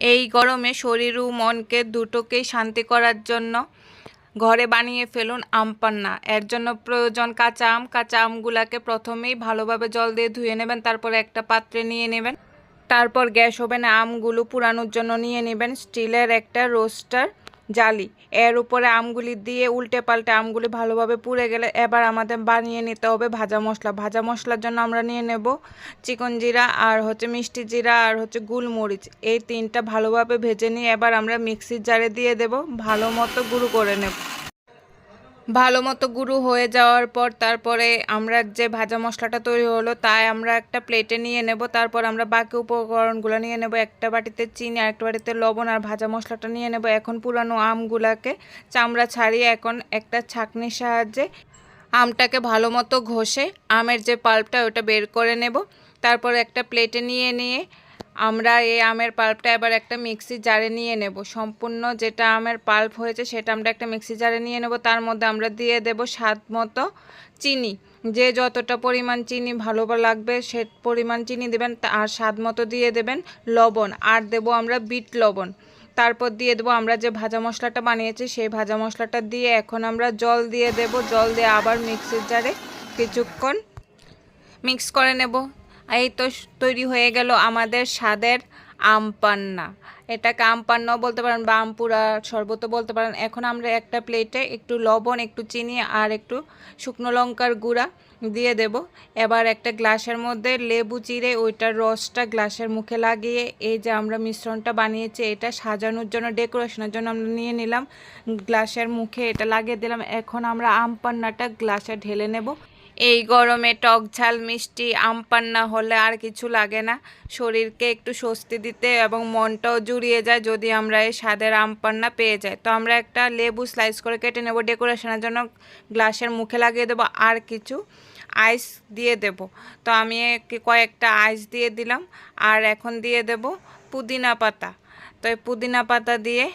এই গরমে শরীর ও মনকে দুটোকেই শান্তি করার জন্য ঘরে বানিয়ে ফেলুন আম পান্না। এর জন্য প্রয়োজন কাঁচা আম। কাঁচা আমগুলাকে প্রথমেই ভালোভাবে জল দিয়ে ধুয়ে নেবেন, তারপরে একটা পাত্রে নিয়ে নেবেন। তারপর গ্যাস ওভেনে আমগুলো পুরানোর জন্য নিয়ে নেবেন। স্টিলের একটা রোস্টার। জালি। এর উপরে আমগুলি দিয়ে উল্টে পাল্টে আমগুলি ভালোভাবে পুড়ে গেলে এবার আমাদের বানিয়ে নিতে হবে ভাজা মশলা। ভাজা মশলার জন্য আমরা নিয়ে নেব চিকন জিরা আর হচ্ছে মিষ্টি জিরা আর হচ্ছে গুলমরিচ। এই তিনটা ভালোভাবে ভেজে নিয়ে এবার আমরা মিক্সির জারে দিয়ে দেব। ভালো মতো গুঁড়ো করে নেব। ভালো মতো গুঁড়ো হয়ে যাওয়ার পর তারপরে আমরা যে ভাজা মশলাটা তৈরি হলো, তাই আমরা একটা প্লেটে নিয়ে নেব। তারপর আমরা বাকি উপকরণগুলো নিয়ে নেব। একটা বাটিতে চিনি আর একটা বাটিতে লবণ আর ভাজা মশলাটা নিয়ে নেব। এখন পুরানো আমগুলাকে চামড়া ছাড়িয়ে এখন একটা ছাঁকনির সাহায্যে আমটাকে ভালো মতো ঘষে আমের যে পাল্পটা ওটা বের করে নেব। তারপর একটা প্লেটে নিয়ে নিয়ে আমরা এই আমের পাল্পটা এবার একটা মিক্সি জারে নিয়ে নেব। সম্পূর্ণ যেটা আমের পাল্প হয়েছে সেটা আমরা একটা মিক্সি জারে নিয়ে নেব। তার মধ্যে আমরা দিয়ে দেব স্বাদ মতো চিনি। যে যতটা পরিমাণ চিনি ভালো লাগবে সে পরিমাণ চিনি দেবেন আর স্বাদ মতো দিয়ে দেবেন লবণ। আর দেব আমরা বিট লবণ। তারপর দিয়ে দেবো আমরা যে ভাজা মশলাটা বানিয়েছি সেই ভাজা মশলাটা দিয়ে এখন আমরা জল দিয়ে দেব। জল দিয়ে আবার মিক্সির জারে কিছুক্ষণ মিক্স করে নেব। এই তো তৈরি হয়ে গেল আমাদের স্বাদের আম পান্না এটাকে আম পান্নাও বলতে পারেন বা আমপুরা শরবতও বলতে পারেন। এখন আমরা একটা প্লেটে একটু লবণ, একটু চিনি আর একটু শুকনো লঙ্কার গুঁড়া দিয়ে দেব। এবার একটা গ্লাসের মধ্যে লেবু চিড়ে ওইটার রসটা গ্লাসের মুখে লাগিয়ে এই যে আমরা মিশ্রণটা বানিয়েছি, এটা সাজানোর জন্য, ডেকোরেশনের জন্য আমরা নিয়ে নিলাম। গ্লাসের মুখে এটা লাগিয়ে দিলাম। এখন আমরা আম পান্নাটা গ্লাসে ঢেলে নেব। এই গরমে টক ঝাল, মিষ্টি, আম পান্না হলে আর কিছু লাগে না। শরীরকে একটু স্বস্তি দিতে এবং মনটাও জুড়িয়ে যায় যদি আমরা এই স্বাদের আম পান্না পেয়ে যাই। তো আমরা একটা লেবু স্লাইস করে কেটে নেব ডেকোরেশনের জন্য। গ্লাসের মুখে লাগিয়ে দেবো আর কিছু আইস দিয়ে দেব। তো আমি কয়েকটা আইস দিয়ে দিলাম। আর এখন দিয়ে দেব পুদিনা পাতা। তো এই পুদিনা পাতা দিয়ে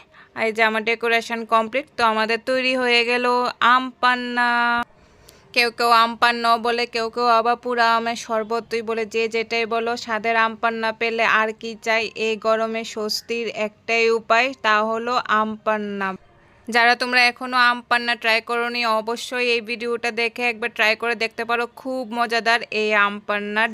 এই যে আমার ডেকোরেশন কমপ্লিট তো আমাদের তৈরি হয়ে গেল আম পান্না। কেউ কেউ আম পান্না বলে, কেউ কেউ আবার পুরা আমের শরবত তুই বলে, যে যেটাই বলো, স্বাদের আম পান্না পেলে আর কি চাই? এই গরমে স্বস্তির একটাই উপায়, তা হলো আম পান্না যারা তোমরা এখনও আম পান্না ট্রাই করোনি, অবশ্যই এই ভিডিওটা দেখে একবার ট্রাই করে দেখতে পারো, খুব মজাদার এই আম পান্নার